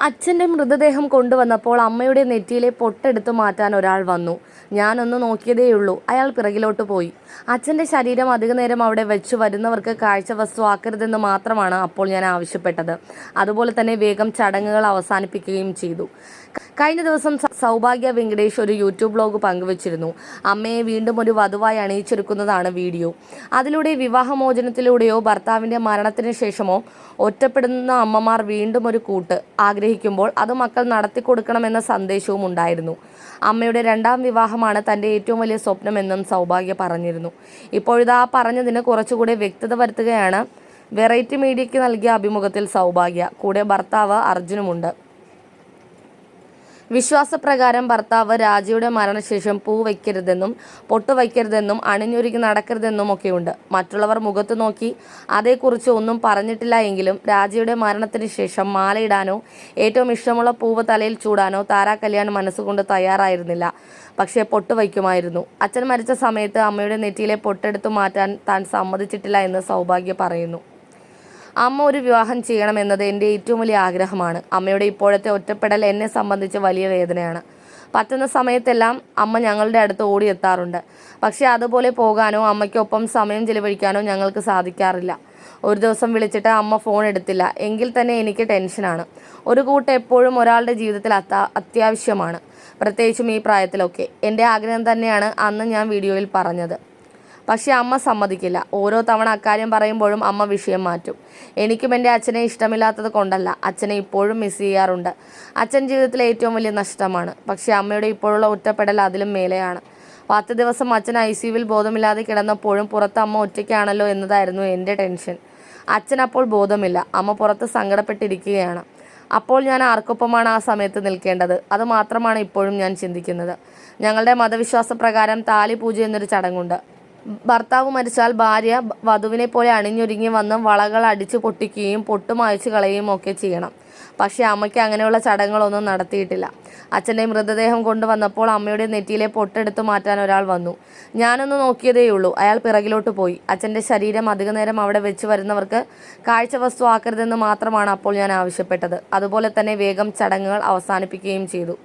അച്ഛന്റെ മൃതദേഹം കൊണ്ടുവന്നപ്പോൾ അമ്മയുടെ നെറ്റിയിലെ പൊട്ടെടുത്ത് മാറ്റാൻ ഒരാൾ വന്നു. ഞാനൊന്ന് നോക്കിയതേയുള്ളൂ. അയാൾ പിറകിലോട്ട് പോയി. അച്ഛന്റെ ശരീരം അധിക നേരം അവിടെ വെച്ച് വരുന്നവർക്ക് കാഴ്ച വസ്തു ആക്കരുതെന്ന് മാത്രമാണ് അപ്പോൾ ഞാൻ ആവശ്യപ്പെട്ടത്. അതുപോലെ തന്നെ വേഗം ചടങ്ങുകൾ അവസാനിപ്പിക്കുകയും ചെയ്തു. കഴിഞ്ഞ ദിവസം സൗഭാഗ്യ വെങ്കടേഷ് ഒരു യൂട്യൂബ് ബ്ലോഗ് പങ്കുവച്ചിരുന്നു. അമ്മയെ വീണ്ടും ഒരു വധുവായി അണിയിച്ചൊരുക്കുന്നതാണ് വീഡിയോ. അതിലൂടെ വിവാഹമോചനത്തിലൂടെയോ ഭർത്താവിന്റെ മരണത്തിന് ശേഷമോ ഒറ്റപ്പെടുന്ന അമ്മമാർ വീണ്ടും ഒരു കൂട്ട്. ആഗ്രഹിക്കുമ്പോൾ അത് മക്കൾ നടത്തിക്കൊടുക്കണമെന്ന സന്ദേശവും ഉണ്ടായിരുന്നു. അമ്മയുടെ രണ്ടാം വിവാഹമാണ് തന്റെ ഏറ്റവും വലിയ സ്വപ്നമെന്നും സൗഭാഗ്യ പറഞ്ഞിരുന്നു. ഇപ്പോഴിതാ പറഞ്ഞതിന് കുറച്ചുകൂടെ വ്യക്തത വരുത്തുകയാണ്. വെറൈറ്റി മീഡിയയ്ക്ക് നൽകിയ അഭിമുഖത്തിൽ സൗഭാഗ്യ. കൂടെ ഭർത്താവ് അർജുനുമുണ്ട്. വിശ്വാസപ്രകാരം ഭർത്താവ് രാജയുടെ മരണശേഷം പൂ വയ്ക്കരുതെന്നും പൊട്ട് വയ്ക്കരുതെന്നും അണിഞ്ഞൊരുക്കി നടക്കരുതെന്നും ഒക്കെയുണ്ട്. മറ്റുള്ളവർ മുഖത്ത് നോക്കി അതേക്കുറിച്ച് ഒന്നും പറഞ്ഞിട്ടില്ല എങ്കിലും രാജയുടെ മരണത്തിന് ശേഷം മാലയിടാനോ ഏറ്റവും ഇഷ്ടമുള്ള പൂവ് തലയിൽ ചൂടാനോ താരാ കല്യാൺ മനസ്സുകൊണ്ട് തയ്യാറായിരുന്നില്ല. പക്ഷേ പൊട്ട് വയ്ക്കുമായിരുന്നു. അച്ഛൻ മരിച്ച സമയത്ത് അമ്മയുടെ നെറ്റിയിലെ പൊട്ടെടുത്തു മാറ്റാൻ താൻ സമ്മതിച്ചിട്ടില്ല എന്ന് സൗഭാഗ്യ പറയുന്നു. അമ്മ ഒരു വിവാഹം ചെയ്യണമെന്നത് എന്റെ ഏറ്റവും വലിയ ആഗ്രഹമാണ്. അമ്മയുടെ ഇപ്പോഴത്തെ ഒറ്റപ്പെടൽ എന്നെ സംബന്ധിച്ച് വലിയ വേദനയാണ്. പറ്റുന്ന സമയത്തെല്ലാം അമ്മ ഞങ്ങളുടെ അടുത്ത് ഓടിയെത്താറുണ്ട്. പക്ഷേ അതുപോലെ പോകാനോ അമ്മയ്ക്കൊപ്പം സമയം ചിലവഴിക്കാനോ ഞങ്ങൾക്ക് സാധിക്കാറില്ല. ഒരു ദിവസം വിളിച്ചിട്ട് അമ്മ ഫോൺ എടുത്തില്ല. എങ്കിൽ തന്നെ എനിക്ക് ടെൻഷനാണ്. ഒരു കൂട്ട് എപ്പോഴും ഒരാളുടെ ജീവിതത്തിൽ അത്യാവശ്യമാണ്. പ്രത്യേകിച്ചും ഈ പ്രായത്തിലൊക്കെ. എന്റെ ആഗ്രഹം തന്നെയാണ് അന്ന് ഞാൻ വീഡിയോയിൽ പറഞ്ഞത്. പക്ഷേ അമ്മ സമ്മതിക്കില്ല. ഓരോ തവണ അക്കാര്യം പറയുമ്പോഴും അമ്മ വിഷയം മാറ്റും. എനിക്കും എന്റെ അച്ഛനെ ഇഷ്ടമില്ലാത്തത് കൊണ്ടല്ല. അച്ഛനെ ഇപ്പോഴും മിസ് ചെയ്യാറുണ്ട്. അച്ഛൻ ജീവിതത്തിലെ ഏറ്റവും വലിയ നഷ്ടമാണ്. പക്ഷേ അമ്മയുടെ ഇപ്പോഴുള്ള ഒറ്റപ്പെടൽ അതിലും മേലെയാണ്. പത്ത് ദിവസം അച്ഛൻ ഐ സിയുവിൽ ബോധമില്ലാതെ കിടന്നപ്പോഴും പുറത്ത് അമ്മ ഒറ്റയ്ക്കാണല്ലോ എന്നതായിരുന്നു എന്റെ ടെൻഷൻ അച്ഛൻ അപ്പോൾ ബോധമില്ല. അമ്മ പുറത്ത് സങ്കടപ്പെട്ടിരിക്കുകയാണ്. അപ്പോൾ ഞാൻ ആർക്കൊപ്പമാണ് ആ സമയത്ത് നിൽക്കേണ്ടത്? അത് മാത്രമാണ് ഇപ്പോഴും ഞാൻ ചിന്തിക്കുന്നത്. ഞങ്ങളുടെ മതവിശ്വാസപ്രകാരം താലി പൂജ എന്നൊരു ചടങ്ങുണ്ട്. ഭർത്താവ് മരിച്ചാൽ ഭാര്യ വധുവിനെ പോലെ അണിഞ്ഞൊരുങ്ങി വന്ന് വളകൾ അടിച്ച് പൊട്ടിക്കുകയും പൊട്ടും കളയുകയും ഒക്കെ ചെയ്യണം. പക്ഷേ അമ്മയ്ക്ക് അങ്ങനെയുള്ള ചടങ്ങുകളൊന്നും നടത്തിയിട്ടില്ല. അച്ഛന്റെ മൃതദേഹം കൊണ്ടുവന്നപ്പോൾ അമ്മയുടെ നെറ്റിയിലെ പൊട്ടെടുത്ത് മാറ്റാൻ ഒരാൾ വന്നു. ഞാനൊന്ന് നോക്കിയതേയുള്ളൂ. അയാൾ പിറകിലോട്ട് പോയി. അച്ഛന്റെ ശരീരം അധിക നേരം അവിടെ വെച്ച് വരുന്നവർക്ക് കാഴ്ച വസ്തു ആക്കരുതെന്ന് മാത്രമാണ് അപ്പോൾ ഞാൻ ആവശ്യപ്പെട്ടത്. അതുപോലെ തന്നെ വേഗം ചടങ്ങുകൾ അവസാനിപ്പിക്കുകയും ചെയ്തു.